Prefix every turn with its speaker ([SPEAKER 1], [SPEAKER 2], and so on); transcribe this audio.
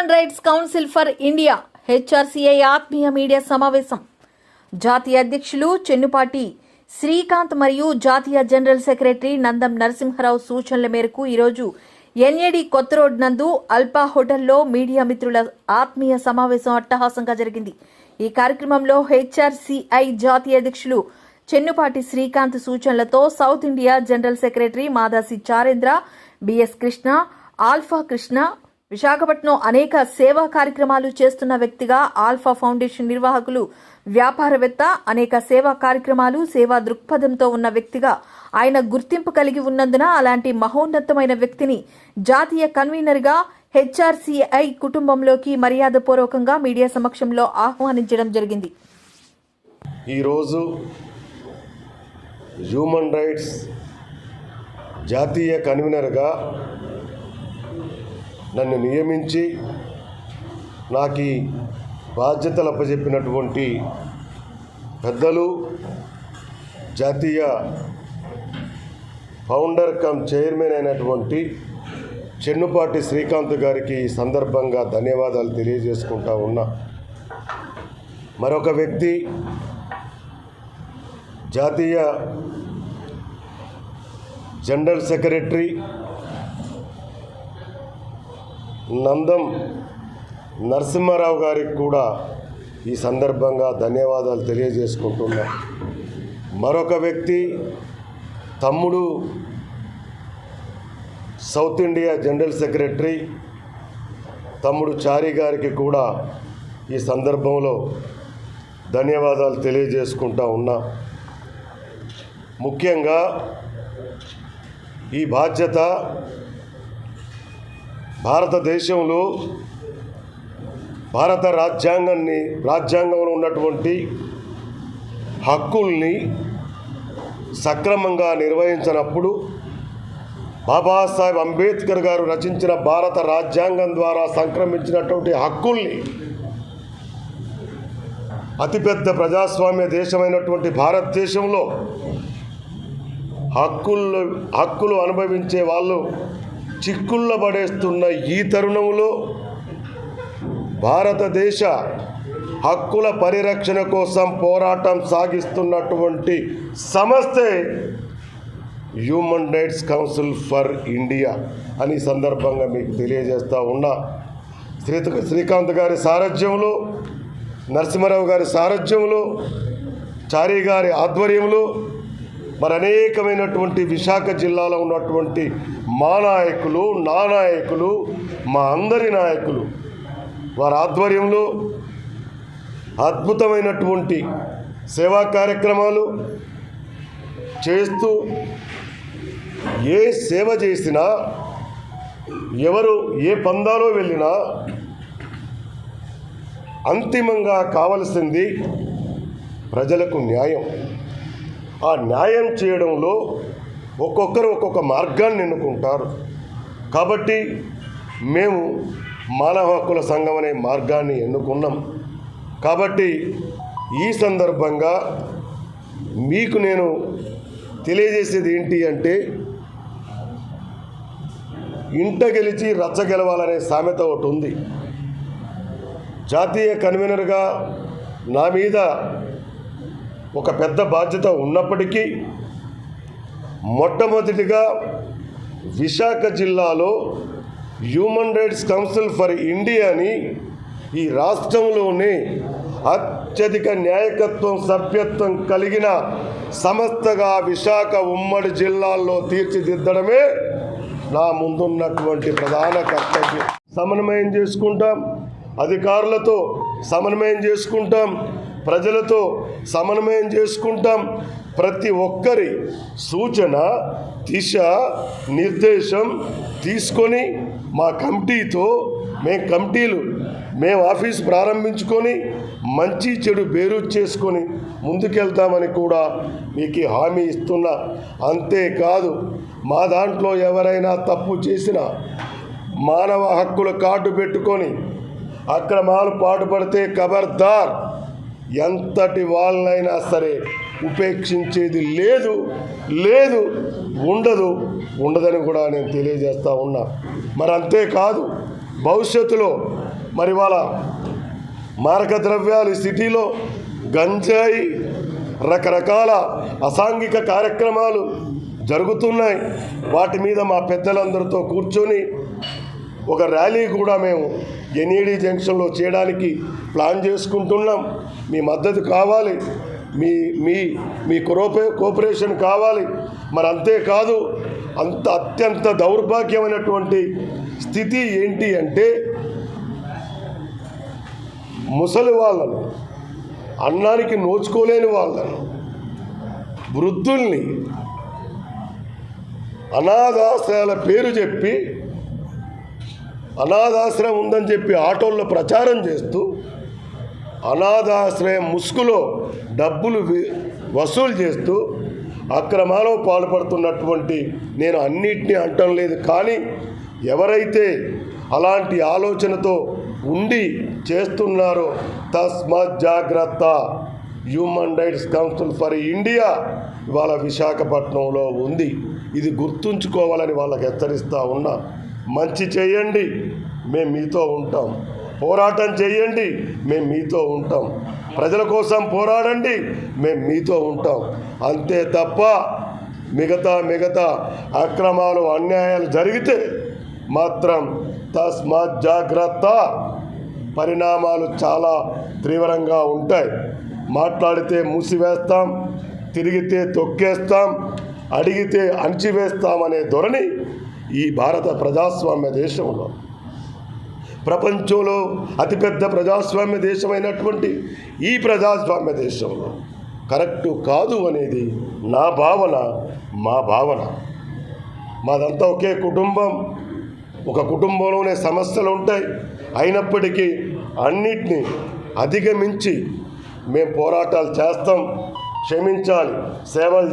[SPEAKER 1] Human rights council for India HRCI ఆత్మీయ media సమావేశం జాతీయ అధ్యక్షులు చెన్నుపాటి శ్రీకాంత్ మరియు జాతీయ జనరల్ సెక్రటరీ నందం నరసింహరావు సూచనల మేరకు ఈరోజు ఎన్ఏడి కొత్త రోడ్ నందు అల్పా హోటల్లో మీడియా మిత్రుల ఆత్మీయ సమావేశం అట్టహాసంగా జరిగింది. ఈ కార్యక్రమంలో హెచ్ఆర్సీఐ జాతీయ అధ్యక్షులు చెన్నుపాటి శ్రీకాంత్ సూచనలతో south India general secretary Madasi Charendra BS Krishna alpha Krishna Visakhapatnam అనేక సేవా కార్యక్రమాలు చేస్తున్న వ్యక్తిగా ఆల్ఫా ఫౌండేషన్ నిర్వాహకులు వ్యాపారవేత్త అనేక సేవా కార్యక్రమాలు సేవా దృక్పథంతో ఉన్న వ్యక్తిగా ఆయన గుర్తింపు కలిగి ఉన్నందున అలాంటి మహోన్నతమైన వ్యక్తిని జాతీయ కన్వీనర్గా హెచ్ఆర్సీఐ కుటుంబంలోకి మర్యాదపూర్వకంగా మీడియా సమక్షంలో ఆహ్వానించడం జరిగింది.
[SPEAKER 2] ఈరోజు హ్యూమన్ రైట్స్ జాతీయ కన్వీనర్గా నన్ను నియమించి నాకు ఈ బాధ్యతలు అప్పచెప్పినటువంటి పెద్దలు జాతీయ ఫౌండర్ కమ్ చైర్మన్ అయినటువంటి చెన్నుపాటి శ్రీకాంత్ గారికి ఈ సందర్భంగా ధన్యవాదాలు తెలియజేసుకుంటా ఉన్నా. మరొక వ్యక్తి జాతీయ జనరల్ సెక్రటరీ నందం నరసింహారావు గారికి కూడా ఈ సందర్భంగా ధన్యవాదాలు తెలియజేసుకుంటున్నా. మరొక వ్యక్తి తమ్ముడు సౌత్ ఇండియా జనరల్ సెక్రటరీ తమ్ముడు చారి గారికి కూడా ఈ సందర్భంలో ధన్యవాదాలు తెలియజేసుకుంటా ఉన్నా. ముఖ్యంగా ఈ బాధ్యత భారతదేశంలో భారత రాజ్యాంగాన్ని రాజ్యాంగంలో ఉన్నటువంటి హక్కుల్ని సక్రమంగా నిర్వహించినప్పుడు బాబాసాహెబ్ అంబేద్కర్ గారు రచించిన భారత రాజ్యాంగం ద్వారా సంక్రమించినటువంటి హక్కుల్ని అతిపెద్ద ప్రజాస్వామ్య దేశమైనటువంటి భారతదేశంలో హక్కులు హక్కులు అనుభవించే వాళ్ళు చిక్కుళ్ళ పడేస్తున్న ఈ తరుణంలో భారతదేశ హక్కుల పరిరక్షణ కోసం పోరాటం సాగిస్తున్నటువంటి సంస్థే human rights council for India అని సందర్భంగా మీకు తెలియజేస్తా ఉన్నా. శ్రీ శ్రీకాంత్ గారి సారథ్యంలో నరసింహారావు గారి సారథ్యంలో చారి గారి ఆధ్వర్యంలో మరి అనేకమైనటువంటి విశాఖ జిల్లాలో ఉన్నటువంటి మా నాయకులు నా నాయకులు మా అందరి నాయకులు వారి ఆధ్వర్యంలో అద్భుతమైనటువంటి సేవా కార్యక్రమాలు చేస్తూ ఏ సేవ చేసినా ఎవరు ఏ పందాలో వెళ్ళినా అంతిమంగా కావలసింది ప్రజలకు న్యాయం. ఆ న్యాయం చేయడంలో ఒక్కొక్కరు ఒక్కొక్క మార్గాన్ని ఎన్నుకుంటారు. కాబట్టి మేము మానవ హక్కుల సంఘం అనే మార్గాన్ని ఎన్నుకున్నాం. కాబట్టి ఈ సందర్భంగా మీకు నేను తెలియజేసేది ఏంటి అంటే ఇంట గెలిచి రచ్చ గెలవాలనే సామెత ఒకటి ఉంది. జాతీయ కన్వీనర్గా నా మీద ఒక పెద్ద బాధ్యత ఉన్నప్పటికీ మొట్టమొదటిగా విశాఖ జిల్లాలో హ్యూమన్ రైట్స్ కౌన్సిల్ ఫర్ ఇండియాని ఈ రాష్ట్రంలోనే అత్యధిక న్యాయకత్వం సభ్యత్వం కలిగిన సంస్థగా విశాఖ ఉమ్మడి జిల్లాల్లో తీర్చిదిద్దడమే నా ముందున్నటువంటి ప్రధాన కర్తవ్యం. సమన్వయం చేసుకుంటాం అధికారులతో సమన్వయం చేసుకుంటాం ప్రజలతో సమన్వయం చేసుకుంటాం. ప్రతి ఒక్కరి సూచన దిశ నిర్దేశం తీసుకొని మా కమిటీతో మేము కమిటీలు మేము ఆఫీస్ ప్రారంభించుకొని మంచి చెడు బేరు చేసుకొని ముందుకెళ్తామని కూడా మీకు హామీ ఇస్తున్నా. అంతేకాదు మా దాంట్లో ఎవరైనా తప్పు చేసినా మానవ హక్కుల కార్డు పెట్టుకొని అక్రమాలు పాటుపడితే ఖబర్దార్ ఎంతటి వాళ్ళనైనా సరే ఉపేక్షించేది లేదు లేదు ఉండదు ఉండదని కూడా నేను తెలియజేస్తా ఉన్నా. మరి అంతేకాదు భవిష్యత్తులో మరి వాళ్ళ మారక ద్రవ్యాలు సిటీలో గంజాయి రకరకాల అసాంఘిక కార్యక్రమాలు జరుగుతున్నాయి. వాటి మీద మా పెద్దలందరితో కూర్చొని ఒక ర్యాలీ కూడా మేము ఎన్ఈడి జంక్షన్లో చేయడానికి ప్లాన్ చేసుకుంటున్నాం. మీ మద్దతు కావాలి. మీ మీ మీ కోపే కోఆపరేషన్ కావాలి. మరి అంతేకాదు అంత అత్యంత దౌర్భాగ్యమైనటువంటి స్థితి ఏంటి అంటే ముసలి వాళ్ళను అన్నానికి నోచుకోలేని వాళ్ళను వృద్ధుల్ని అనాథాశ్రయాల పేరు చెప్పి అనాథాశ్రయం ఉందని చెప్పి ఆటోల్లో ప్రచారం చేస్తూ అనాథాశ్రయం ముసుగులో డబ్బులు వి- వసూలు చేస్తూ అక్రమాలో పాల్పడుతున్నటువంటి నేను అన్నిటినీ అంటం లేదు. కానీ ఎవరైతే అలాంటి ఆలోచనతో ఉండి చేస్తున్నారో తస్మత్ జాగ్రత్త. Human rights council for India ఇవాళ విశాఖపట్నంలో ఉంది. ఇది గుర్తుంచుకోవాలని వాళ్ళకి హెచ్చరిస్తూ ఉన్నా. మంచి చేయండి. మేము మీతో ఉంటాం. పోరాటం చేయండి. మేము మీతో ఉంటాం. ప్రజల కోసం పోరాడండి. మేము మీతో ఉంటాం. అంతే తప్ప మిగతా మిగతా అక్రమాలు అన్యాయాలు జరిగితే మాత్రం తస్మాత్ జాగ్రత్త. పరిణామాలు చాలా తీవ్రంగా ఉంటాయి. మాట్లాడితే మూసివేస్తాం. తిరిగితే తొక్కేస్తాం. అడిగితే అణిచివేస్తామనే ధోరణి ఈ భారత ప్రజాస్వామ్య దేశంలో. ప్రపంచంలో అతిపెద్ద ప్రజాస్వామ్య దేశమైనటువంటి ఈ ప్రజాస్వామ్య దేశంలో కరెక్టు కాదు అనేది నా భావన మా భావన. మాదంతా ఒకే కుటుంబం. ఒక కుటుంబంలోనే సమస్యలు ఉంటాయి. అయినప్పటికీ అన్నిటినీ అధిగమించి మేము పోరాటాలు చేస్తాం. క్షమించాలి. సేవలు